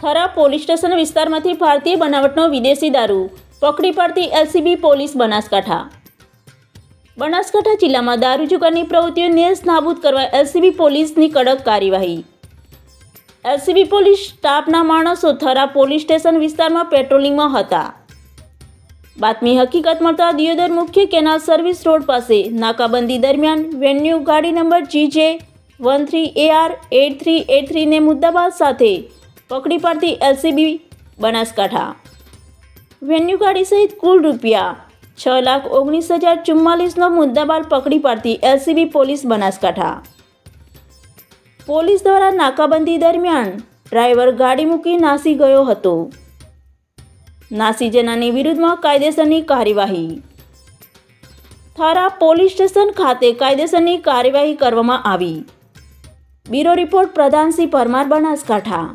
Thara police station વિસ્તારમાંથી ભારતીય બનાવટનો વિદેશી દારૂ. પકડી પાડતી એલસીબી પોલીસ બનાસકાંઠા. બનાસકાંઠા જિલ્લામાં દારૂ જુગારની પ્રવૃત્તિઓ નેસ નાબૂદ કરવા એલસીબી પોલીસની કડક કાર્યવાહી. એલસીબી પોલીસ સ્ટાફના માણસો થરા પોલીસ સ્ટેશન વિસ્તારમાં પેટ્રોલિંગમાં હતા. બાતમી હકીકત મળતા દિયોદર મુખ્ય કેનાલ સર્વિસ રોડ પાસે નાકાબંધી દરમિયાન વેન્યુ ગાડી number GJ one three A R eight three eight થ્રીને મુદ્દાબાદ સાથે પકડી પાડતી એલસીબી બનાસકાંઠા. વેન્યુ ગાડી સહિત કુલ રૂપિયા છ લાખ ઓગણીસ હજાર ચુમ્માલીસનો મુદ્દાબાર પકડી પાડતી એલસીબી પોલીસ બનાસકાંઠા. પોલીસ દ્વારા નાકાબંધી દરમિયાન ડ્રાઈવર ગાડી મૂકી નાસી ગયો હતો. નાસી જનાની વિરુદ્ધમાં કાયદેસરની કાર્યવાહી. થારા પોલીસ સ્ટેશન ખાતે કાયદેસરની કાર્યવાહી કરવામાં આવી. Bureau report Pradhansinh Parmar Banaskantha.